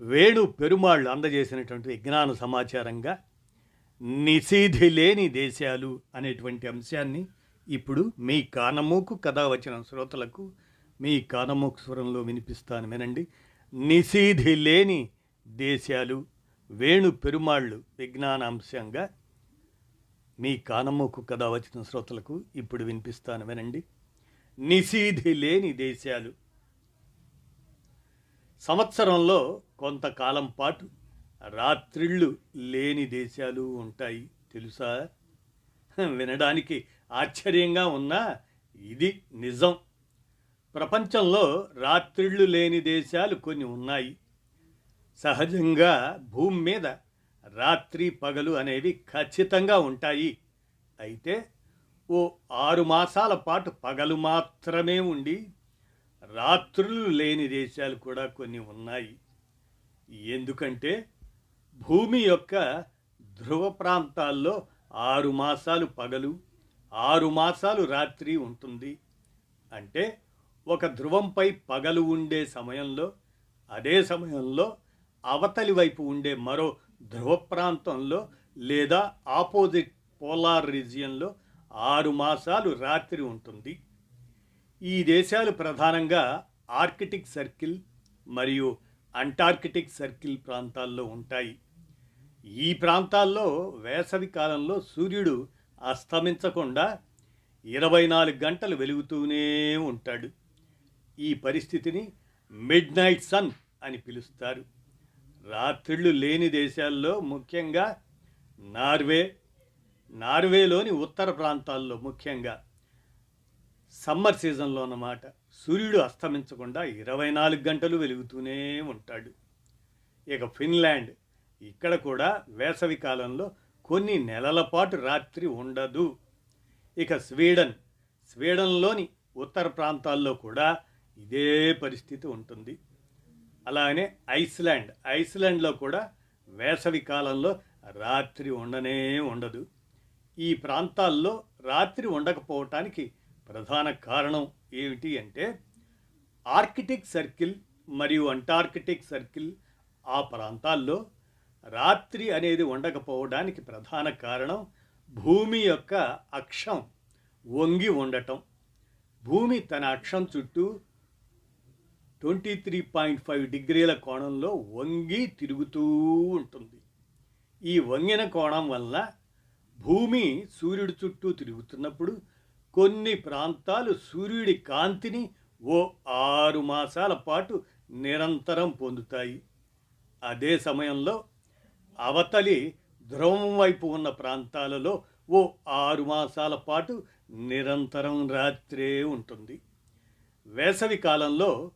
వేణు పెరుమాళ్ళు అందజేసినటువంటి విజ్ఞాన సమాచారంగా నిషేధి లేని దేశాలు అనేటువంటి అంశాన్ని ఇప్పుడు మీ కానమూకు కథ వచ్చిన శ్రోతలకు మీ కానమూకు స్వరంలో వినిపిస్తాను వినండి. నిషేధి లేని దేశాలు వేణు పెరుమాళ్ళు విజ్ఞాన అంశంగా మీ కానమూకు కథ వచ్చిన శ్రోతలకు ఇప్పుడు వినిపిస్తాను వినండి. నిషేధి లేని దేశాలు సంవత్సరంలో కొంతకాలం పాటు రాత్రిళ్ళు లేని దేశాలు ఉంటాయి తెలుసా? వినడానికి ఆశ్చర్యంగా ఉన్నా ఇది నిజం. ప్రపంచంలో రాత్రిళ్ళు లేని దేశాలు కొన్ని ఉన్నాయి. సహజంగా భూమి మీద రాత్రి పగలు అనేవి ఖచ్చితంగా ఉంటాయి. అయితే ఓ ఆరు మాసాల పాటు పగలు మాత్రమే ఉండి రాత్రులు లేని దేశాలు కూడా కొన్ని ఉన్నాయి. ఎందుకంటే భూమి యొక్క ధ్రువ ప్రాంతాల్లో ఆరు మాసాలు పగలు ఆరు మాసాలు రాత్రి ఉంటుంది. అంటే ఒక ధ్రువంపై పగలు ఉండే సమయంలో అదే సమయంలో అవతలి వైపు ఉండే మరో ధ్రువ ప్రాంతంలో లేదా ఆపోజిట్ పోలార్ రీజియన్లో ఆరు మాసాలు రాత్రి ఉంటుంది. ఈ దేశాలు ప్రధానంగా ఆర్కిటిక్ సర్కిల్ మరియు అంటార్కిటిక్ సర్కిల్ ప్రాంతాల్లో ఉంటాయి. ఈ ప్రాంతాల్లో వేసవి కాలంలో సూర్యుడు అస్తమించకుండా ఇరవై నాలుగు గంటలు వెలుగుతూనే ఉంటాడు. ఈ పరిస్థితిని మిడ్ నైట్ సన్ అని పిలుస్తారు. రాత్రిళ్ళు లేని దేశాల్లో ముఖ్యంగా నార్వే నార్వేలోని ఉత్తర ప్రాంతాల్లో ముఖ్యంగా. సమ్మర్ సీజన్లో అన్నమాట. సూర్యుడు అస్తమించకుండా ఇరవై నాలుగు గంటలు వెలుగుతూనే ఉంటాడు. ఇక ఫిన్లాండ్ ఇక్కడ కూడా వేసవి కాలంలో కొన్ని నెలల పాటు రాత్రి ఉండదు. ఇక స్వీడన్ స్వీడన్లోని ఉత్తర ప్రాంతాల్లో కూడా ఇదే పరిస్థితి ఉంటుంది. అలానే ఐస్లాండ్ ఐస్లాండ్లో కూడా వేసవి కాలంలో రాత్రి ఉండనే ఉండదు. ఈ ప్రాంతాల్లో రాత్రి ఉండకపోవటానికి ప్రధాన కారణం ఏమిటి అంటే ఆర్కిటిక్ సర్కిల్ మరియు అంటార్కిటిక్ సర్కిల్ ఆ ప్రాంతాల్లో రాత్రి అనేది ఉండకపోవడానికి ప్రధాన కారణం భూమి యొక్క అక్షం వంగి ఉండటం. భూమి తన అక్షం చుట్టూ ట్వంటీ త్రీ పాయింట్ ఫైవ్ డిగ్రీల కోణంలో వంగి తిరుగుతూ ఉంటుంది. ఈ వంగిన కోణం వల్ల భూమి సూర్యుడి చుట్టూ తిరుగుతున్నప్పుడు కొన్ని ప్రాంతాలు సూర్యుడి కాంతిని ఓ ఆరు మాసాల పాటు నిరంతరం పొందుతాయి. అదే సమయంలో అవతలి ధ్రువం వైపు ఉన్న ప్రాంతాలలో ఓ ఆరు మాసాల పాటు నిరంతరం రాత్రే ఉంటుంది. వేసవి కాలంలో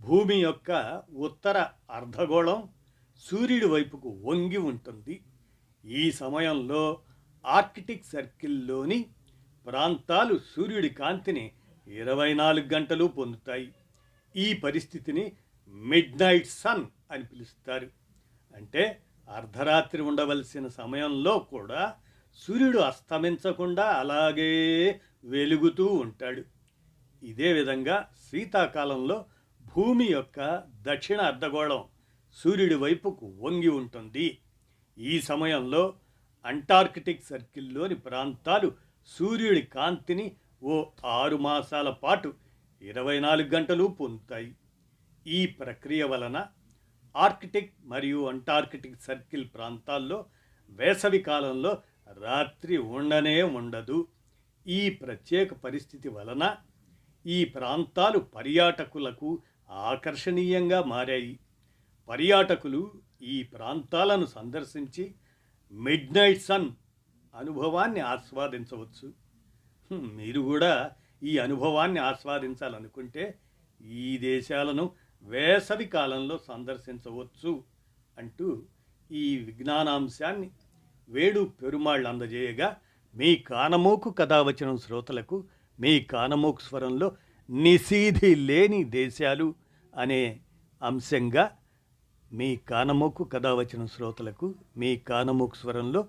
భూమి యొక్క ఉత్తర అర్ధగోళం సూర్యుడి వైపుకు వంగి ఉంటుంది. ఈ సమయంలో ఆర్కిటిక్ సర్కిల్లోని ప్రాంతాలు సూర్యుడి కాంతిని ఇరవై నాలుగు గంటలు పొందుతాయి. ఈ పరిస్థితిని మిడ్ నైట్ సన్ అని పిలుస్తారు. అంటే అర్ధరాత్రి ఉండవలసిన సమయంలో కూడా సూర్యుడు అస్తమించకుండా అలాగే వెలుగుతూ ఉంటాడు. ఇదే విధంగా శీతాకాలంలో భూమి యొక్క దక్షిణ అర్ధగోళం సూర్యుడి వైపుకు వంగి ఉంటుంది. ఈ సమయంలో అంటార్కిటిక్ సర్కిల్లోని ప్రాంతాలు సూర్యుడి కాంతిని ఓ ఆరు మాసాల పాటు ఇరవై నాలుగు గంటలు పొందుతాయి. ఈ ప్రక్రియ వలన ఆర్కిటిక్ మరియు అంటార్కిటిక్ సర్కిల్ ప్రాంతాల్లో వేసవి కాలంలో రాత్రి ఉండనే ఉండదు. ఈ ప్రత్యేక పరిస్థితి వలన ఈ ప్రాంతాలు పర్యాటకులకు ఆకర్షణీయంగా మారాయి. పర్యాటకులు ఈ ప్రాంతాలను సందర్శించి మిడ్ నైట్ సన్ అనుభవాన్ని ఆస్వాదించవచ్చు. మీరు కూడా ఈ అనుభవాన్ని ఆస్వాదించాలనుకుంటే ఈ దేశాలను వేసవి కాలంలో సందర్శించవచ్చు అంటూ ఈ విజ్ఞానాంశాన్ని వేడు పెరుమాళ్ళు అందజేయగా మీ కానమోకు కథావచనం శ్రోతలకు మీ కానమోకు స్వరంలో నిశీధి లేని దేశాలు అనే అంశంగా మీ కానమోకు కథావచనం శ్రోతలకు మీ కానమోకు స్వరంలో